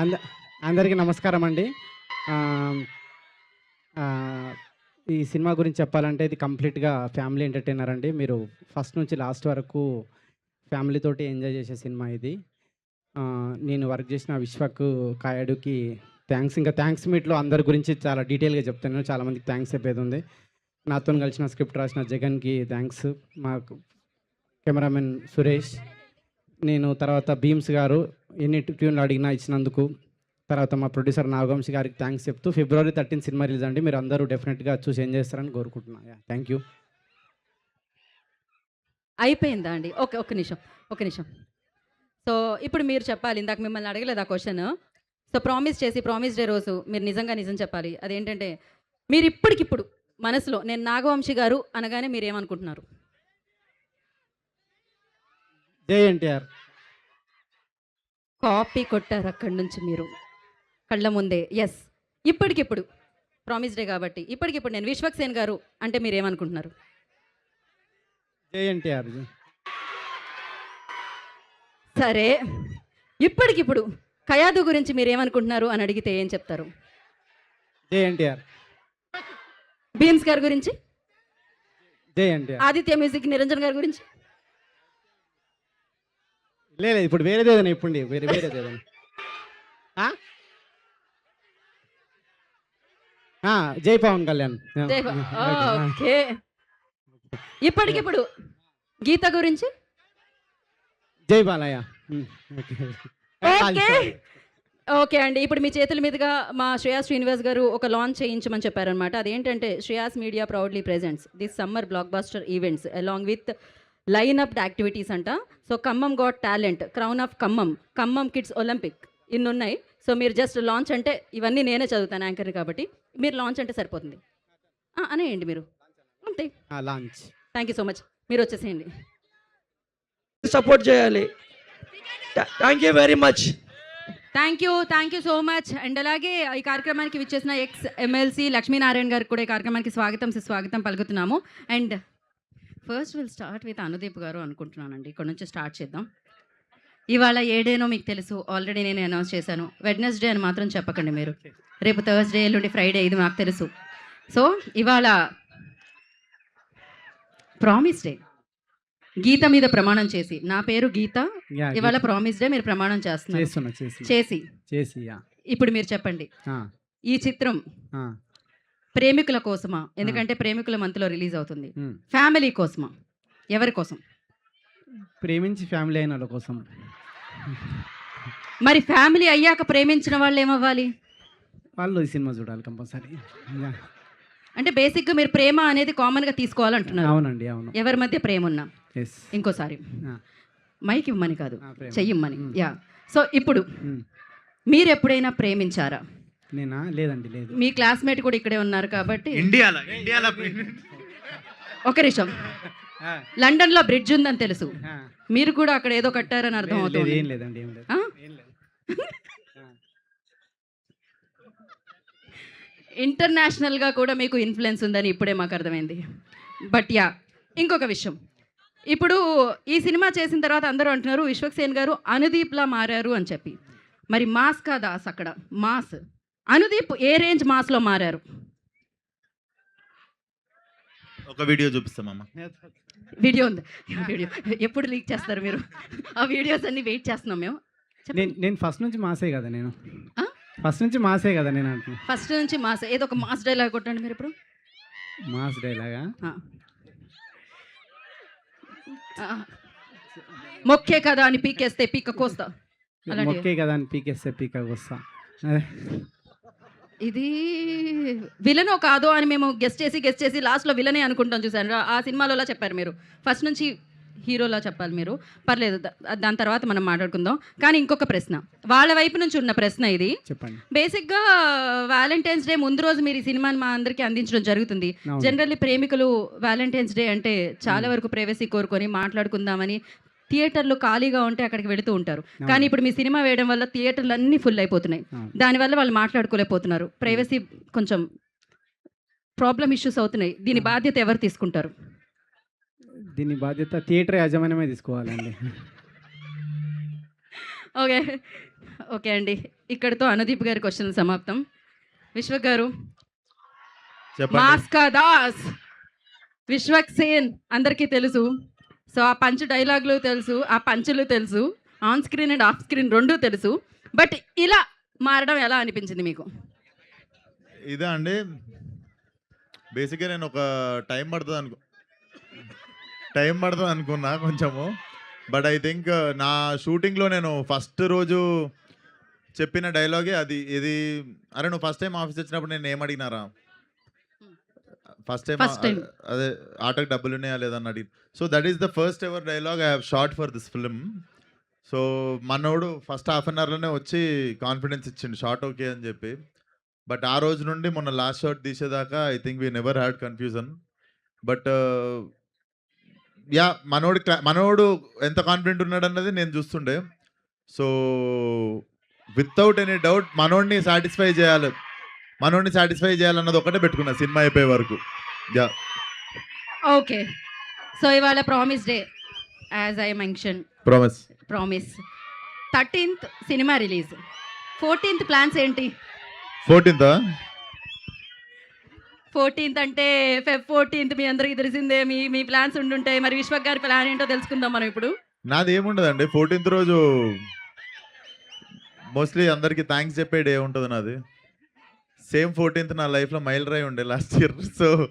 అంద అందరికీ నమస్కారం అండి. ఈ సినిమా గురించి చెప్పాలంటే ఇది కంప్లీట్గా ఫ్యామిలీ ఎంటర్టైనర్ అండి. మీరు ఫస్ట్ నుంచి లాస్ట్ వరకు ఫ్యామిలీ తోటి ఎంజాయ్ చేసే సినిమా ఇది. నేను వర్క్ చేసిన విశ్వక్ కాయడుకి థ్యాంక్స్ ఇంకా థ్యాంక్స్ మీట్లో అందరి గురించి చాలా డీటెయిల్గా చెప్తాను. చాలామందికి థ్యాంక్స్ చెప్పేది ఉంది. నాతో కలిసిన స్క్రిప్ట్ రాసిన జగన్కి థ్యాంక్స్ మాకు కెమెరామెన్ సురేష్ నేను తర్వాత భీమ్స్ గారు ఎన్ని ట్యూన్లు అడిగినా ఇచ్చినందుకు తర్వాత మా ప్రొడ్యూసర్ నాగవంశి గారికి థ్యాంక్స్ చెప్తూ ఫిబ్రవరి థర్టీన్ సినిమా రిలీజ్ అండి. మీరు అందరూ డెఫినెట్గా చూసి ఏం చేస్తారని కోరుకుంటున్నాను థ్యాంక్ యూ అయిపోయిందా అండి? ఓకే ఒక నిమిషం ఒక నిమిషం. సో ఇప్పుడు మీరు చెప్పాలి ఇందాక మిమ్మల్ని అడగలేదు ఆ క్వశ్చన్ సో ప్రామిస్ చేసి ప్రామిస్ డే రోజు మీరు నిజంగా నిజం చెప్పాలి. అదేంటంటే మీరు ఇప్పటికిప్పుడు మనసులో నేను నాగవంశి గారు అనగానే మీరు ఏమనుకుంటున్నారు? జై ఎన్టీఆర్ కాపీ కొట్టారు అక్కడి నుంచి మీరు. కళ్ళ ముందే. ఎస్ ఇప్పటికిప్పుడు. ప్రామిస్ డే కాబట్టి. ఇప్పటికిప్పుడు నేను విశ్వక్ సేన్ గారు అంటే మీరు ఏమనుకుంటున్నారు జై ఎన్టీఆర్ సరే. ఇప్పటికిప్పుడు కయాదు గురించి మీరు ఏమనుకుంటున్నారు అని అడిగితే ఏం చెప్తారు? జై ఎన్టీఆర్ బీమ్స్ గారి గురించి? జై ఎన్టీఆర్ ఆదిత్య మ్యూజిక్ నిరంజన్ గారి గురించి? లేదు ఇప్పుడు వేరేది ఏదైనా ఇప్పుడు వేరే వేరేది ఏదైనా జై పవన్ కళ్యాణ్. ఓకే ఇప్పటికిప్పుడు గీత గురించి? జై బాలయ్య. ఓకే. ఓకే. ఓకే అండి ఇప్పుడు మీ చేతుల మీదుగా మా శ్రేయాస్ శ్రీనివాస్ గారు ఒక లాంచ్ చేయించమని చెప్పారనమాట అదేంటంటే Shreyas media proudly presents this summer blockbuster events along with line up activities అంట. So Khammam got talent crown of Khammam Khammam kids Olympic ఇన్ని ఉన్నాయి సో మీరు జస్ట్ లాంచ్ అంటే ఇవన్నీ నేనే చదువుతాను యాంకర్ కాబట్టి మీరు లాంచ్ అంటే సరిపోతుంది. ఆ, అనేయండి మీరు. అంతే. Launch thank you so much మీరు వచ్చేసేయండి. సపోర్ట్ చేయాలి. Thank you very much thank you thank you so much and అలాగే ఈ కార్యక్రమానికి విచ్చేసిన ఎక్స్ ఎమ్మెల్సీ లక్ష్మీనారాయణ గారికి కూడా ఈ కార్యక్రమానికి స్వాగతం సుస్వాగతం పలుకుతున్నాము. And first will start with Anudeep garu అనుకుంటున్నానండి. ఇక్కడ నుంచి స్టార్ట్ చేద్దాం. ఇవాళ ఏడేనో మీకు తెలుసు. ఆల్రెడీ నేను అనౌన్స్ చేశాను. వెడ్నెస్డే అని మాత్రం చెప్పకండి మీరు. రేపు థర్స్డే ఎల్లుండి ఫ్రైడే ఇది మాకు తెలుసు. సో ఇవాళ ప్రామిస్ డే. గీత మీద ప్రమాణం చేసి. నా పేరు గీత. ఇవాళ ప్రామిస్ డే మీరు ప్రమాణం చేస్తున్నారు. చేస్తున్నా చేసి. చేసి. ఇప్పుడు మీరు చెప్పండి. ఈ చిత్రం ప్రేమికుల కోసమా? ఎందుకంటే ప్రేమికుల మంత్లో రిలీజ్ అవుతుంది. ఫ్యామిలీ కోసమా? ఎవరి కోసం? ప్రేమించి ఫ్యామిలీ అయిన వాళ్ళ కోసం. మరి ఫ్యామిలీ అయ్యాక ప్రేమించిన వాళ్ళు ఏమవ్వాలి? వాళ్ళు ఈ సినిమా చూడాలి కంపల్సరీ. అంటే బేసిక్గా మీరు ప్రేమ అనేది కామన్గా తీసుకోవాలంటున్నారు. అవునండి అవును. ఎవరి మధ్య ప్రేమ ఉన్నా ఇంకోసారి. మైక్ ఇవ్వమని కాదు. మ్. యా. సో ఇప్పుడు. మీరు ఎప్పుడైనా ప్రేమించారా? నేనా? లేదండి లేదు. మీ క్లాస్మేట్ కూడా ఇక్కడే ఉన్నారు కాబట్టి. ఇండియాలో ఇండియాలో ఒక నిమిషం. ఆ, లండన్లో బ్రిడ్జ్ ఉందని తెలుసు. మీరు కూడా అక్కడ ఏదో కట్టారని అర్థం అవుతుంది. ఏం లేదండి ఏం లేదు. ఇంటర్నేషనల్గా కూడా మీకు ఇన్ఫ్లుయెన్స్ ఉందని ఇప్పుడే మాకు అర్థమైంది. బట్ యా ఇంకొక విషయం. ఇప్పుడు ఈ సినిమా చేసిన తర్వాత అందరూ అంటున్నారు విశ్వక్ సేన్ గారు అనుదీప్లా మారారు అని చెప్పి. మరి మాస్ కా దాస్ అక్కడ మాస్. అనుదీప్ ఏ రేంజ్ మాస్లో మారారు? ఒక వీడియో చూపిస్తామమ్మ. వీడియో ఉంది. వీడియో ఎప్పుడు లీక్ చేస్తారు మీరు? ఆ వీడియోస్ అన్ని వెయిట్ చేస్తున్నాం మేము. నేను నేను ఫస్ట్ నుంచి మాసే కదా నేను. ఆ? ఫస్ట్ నుంచి మాసే కదా నేను అంటున్నా. ఫస్ట్ నుంచి మాస్. ఏదో ఒక మాస్ డైలాగ్ కొట్టండి మీరు ఇప్పుడు. మాస్ డైలాగా. మొక్కే కదా అని పీకేస్తే పీక కోస్తా. మొక్కే కదా అని పీకేస్తే పీకకు వస్తా అదే. ఇది విలనో కాదో అని మేము గెస్ట్ చేసి గెస్ట్ చేసి లాస్ట్లో విలనే అనుకుంటాం చూసాను ఆ సినిమాలో చెప్పారు మీరు. ఫస్ట్ నుంచి హీరోలా చెప్పాలి మీరు. పర్లేదు దాని తర్వాత మనం మాట్లాడుకుందాం. కానీ ఇంకొక ప్రశ్న. వాళ్ళ వైపు నుంచి ఉన్న ప్రశ్న ఇది. చెప్పండి. బేసిక్గా వ్యాలంటైన్స్ డే ముందు రోజు మీరు ఈ సినిమాని మా అందరికీ అందించడం జరుగుతుంది. జనరల్లీ ప్రేమికులు వ్యాలంటైన్స్ డే అంటే చాలా వరకు ప్రైవసీ కోరుకొని మాట్లాడుకుందామని థియేటర్లు ఖాళీగా ఉంటే అక్కడికి వెళుతూ ఉంటారు. కానీ ఇప్పుడు మీ సినిమా వేయడం వల్ల థియేటర్లు అన్నీ ఫుల్ అయిపోతున్నాయి. దానివల్ల వాళ్ళు మాట్లాడుకోలేకపోతున్నారు. ప్రైవసీ కొంచెం ప్రాబ్లం ఇష్యూస్ అవుతున్నాయి. దీని బాధ్యత ఎవరు తీసుకుంటారు? దీని బాధ్యత థియేటర్ యాజమాన్యమే తీసుకోవాలండి. ఓకే. ఓకే అండి. ఇక్కడితో అనుదీప్ గారి క్వశ్చన్ సమాప్తం. విశ్వక్ గారు. చెప్పండి. మాస్కా దాస్. విశ్వక్ సేన్. అందరికీ తెలుసు. సో ఆ పంచ్ డైలాగులు తెలుసు ఆ పంచులు తెలుసు on screen and off screen రెండూ తెలుసు. బట్ ఇలా మారడం ఎలా అనిపించింది మీకు? ఇదే అండి. బేసిక్గా నేను ఒక టైం పడుతుంది అనుకో టైం పడుతుంది అనుకున్నా కొంచెము. బట్ ఐ థింక్ నా షూటింగ్లో నేను ఫస్ట్ రోజు చెప్పిన డైలాగే అది ఇది అరే నువ్వు ఫస్ట్ టైం ఆఫీస్ వచ్చినప్పుడు నేను ఏం అడిగినారా? First time First time. అదే ఆటోకి డబ్బులు ఉన్నాయా లేదని అడిగి so that is the first ever dialogue I have shot for this film so మనోడు ఫస్ట్ హాఫ్ అన్ అవర్లోనే వచ్చి కాన్ఫిడెన్స్ ఇచ్చిండు షార్ట్ ఓకే అని చెప్పి. బట్ ఆ రోజు నుండి మొన్న last shot తీసేదాకా I think we never had confusion but ya మనోడు cla- మనోడు ఎంత కాన్ఫిడెంట్ ఉన్నాడు అన్నది నేను చూస్తుండే. సో వితౌట్ ఎనీ డౌట్ మనోడిని సాటిస్ఫై చేయాలి. మనోడిని సాటిస్ఫై చేయాలన్నది ఒకటే పెట్టుకున్నా సినిమా అయిపోయే వరకు. ఓకే. సో ఇవాళ promise day as I mention promise promise thirteenth cinema release. Fourteenth plans ఏంటి? ఫోర్టీన్త్ ఫోర్టీన్త్ అంటే ఫెబ్ ఫోర్టీన్త్ మీ అందరికీ తెలిసిందే మీ మీ ప్లాన్స్ ఉండుంటాయి. మరి విశ్వక్ గారి ప్లాన్ ఏంటో తెలుసుకుందాం మనం ఇప్పుడు. నాది ఏముండదండి ఫోర్టీన్త్ రోజు మోస్ట్లీ అందరికి థ్యాంక్స్ చెప్పే డే ఉంటుంది నాది. సేమ్ ఫోర్టీన్త్ నా లైఫ్లో మైల్ రై ఉండే లాస్ట్ ఇయర్ సో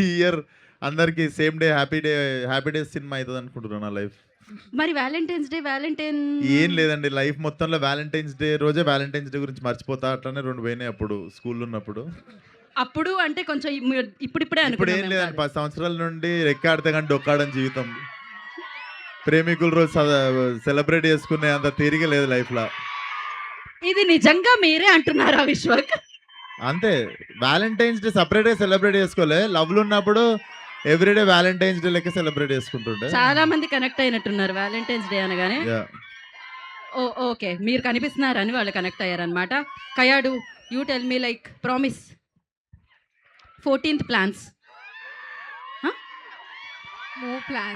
ఈ ఇయర్ అందరికి same day happy day happy day cinema అవుతుంది అనుకుంటున్నాను నా లైఫ్. మరి వ్యాలంటైన్స్ డే వ్యాలంటైన్ ఏం లేదండి లైఫ్ మొత్తంలో వ్యాలంటైన్స్ డే రోజే వ్యాలంటైన్స్ డే గురించి మర్చిపోతా అట్లానే రెండు పోయినాయి అప్పుడు స్కూల్లో ఉన్నప్పుడు. అప్పుడు అంటే కొంచెం ఇప్పు- ఇప్పుడిప్పుడే ఇప్పుడు ఏం లేదండి పది సంవత్సరాల నుండి రెక్కాడితే కానీ డొక్కాడని జీవితం. ప్రేమికుల రోజు సెలబ్రేట్ చేసుకునే అంత తీరిక లేదు లైఫ్లో. ఇది నిజంగా మీరే అంటున్నారా విశ్వక్? అంతే. వ్యాలంటైన్స్ డే సపరేట్గా సెలబ్రేట్ చేసుకోలే. లవ్ ఉన్నప్పుడు ఎవ్రీడే వ్యాలంటైన్స్ డే లెక్క సెలబ్రేట్ చేసుకుంటుండే. చాలా మంది కనెక్ట్ అయినట్టున్నారు వ్యాలంటైన్స్ డే అనగానే. Oh okay. మీరు కనిపిస్తున్నారని వాళ్ళు connect అయ్యారనమాట Kayadu you tell me like promise fourteenth plans.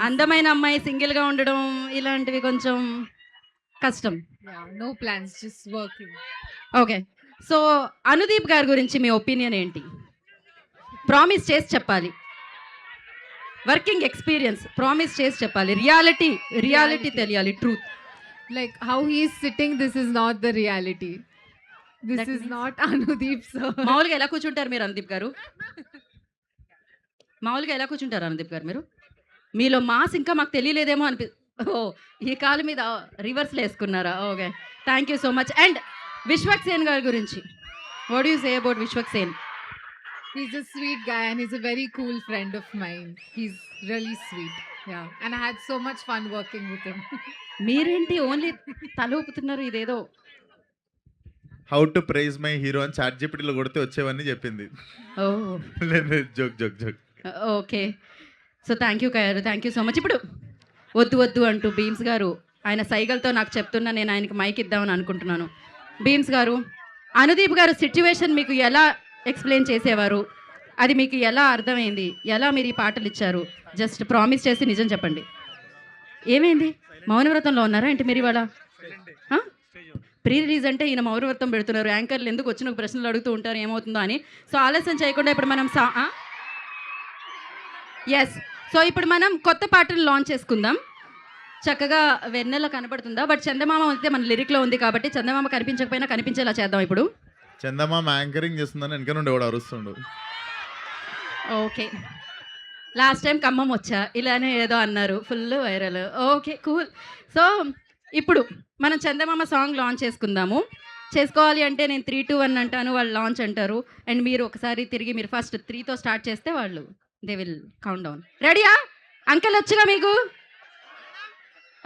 అందమైన అమ్మాయి single గా ఉండడం ఇలాంటివి కొంచెం కష్టం. No plans. Just working. Okay so Anudeep గారి గురించి మీ ఒపీనియన్ ఏంటి? ప్రామిస్ చేసి చెప్పాలి. వర్కింగ్ ఎక్స్పీరియన్స్ ప్రామిస్ చేసి చెప్పాలి. Reality reality. తెలియాలి truth is sitting, this is not the reality. This That is means- not Anudeep sir. మామూలుగా ఎలా కూర్చుంటారు మీరు అనుదీప్ గారు? మామూలుగా ఎలా కూర్చుంటారు అనుదీప్ గారు మీరు? మీలో మాస్ ఇంకా మాకు తెలియలేదేమో అనిపి ఓ ఈ కాలు మీద రివర్స్లో వేసుకున్నారా? Okay. Thank you so much and Vishwak Sen గారి గురించి. What you say about Vishwak Sen He's a sweet guy and he's a very cool friend of mine. He's really sweet. Yeah. And I had so much fun working with him. మీరేంటి only తల ఊపుతున్నారు ఇదేదో? How to praise my hero అని chat జీపీటీలో కొడితే వచ్చేవన్నీ చెప్పింది. ఓ లేదు joke joke joke okay so thank you Kayadu thank you so much ఇప్పుడు వద్దు వద్దు అంటూ బీమ్స్ గారు ఆయన సైగలతో నాకు చెప్తున్నా నేను ఆయనకి మైక్ ఇద్దామని అనుకుంటున్నాను. బీమ్స్ గారు అనుదీప్ గారు సిచ్యువేషన్ మీకు ఎలా ఎక్స్ప్లెయిన్ చేసేవారు? అది మీకు ఎలా అర్థమైంది? ఎలా మీరు ఈ పాటలు ఇచ్చారు? జస్ట్ ప్రామిస్ చేసి నిజం చెప్పండి. ఏమైంది? మౌనవ్రతంలో ఉన్నారా ఏంటి మీరు ఇవాళ? ప్రీ రిలీజ్ అంటే ఈయన మౌనవ్రతం పెడుతున్నారు. యాంకర్లు ఎందుకు వచ్చిన ప్రశ్నలు అడుగుతూ ఉంటారు? ఏమవుతుందో అని. సో ఆలస్యం చేయకుండా ఇప్పుడు మనం సా ఎస్ సో ఇప్పుడు మనం కొత్త పాటలు లాంచ్ చేసుకుందాం. చక్కగా వెన్నెల కనపడుతుందా? బట్ చందమామ అయితే మన లిరిక్లో ఉంది కాబట్టి చందమామ కనిపించకపోయినా కనిపించేలా చేద్దాం ఇప్పుడు. చందమామ యాంకరింగ్ చేస్తుందని వెనక నుండి ఎవడు అరుస్తుండు? ఓకే. లాస్ట్ టైం ఖమ్మం వచ్చా? ఇలానే ఏదో అన్నారు. Full viral. Okay cool. So ఇప్పుడు మనం చందమామ సాంగ్ లాంచ్ చేసుకుందాము. చేసుకోవాలి అంటే నేను త్రీ టూ వన్ అంటాను వాళ్ళు లాంచ్ అంటారు. అండ్ మీరు ఒకసారి తిరిగి మీరు ఫస్ట్ త్రీతో స్టార్ట్ చేస్తే వాళ్ళు దే విల్ కౌంట్ డౌన్. రెడీయా? అంకెల్ వచ్చుగా మీకు?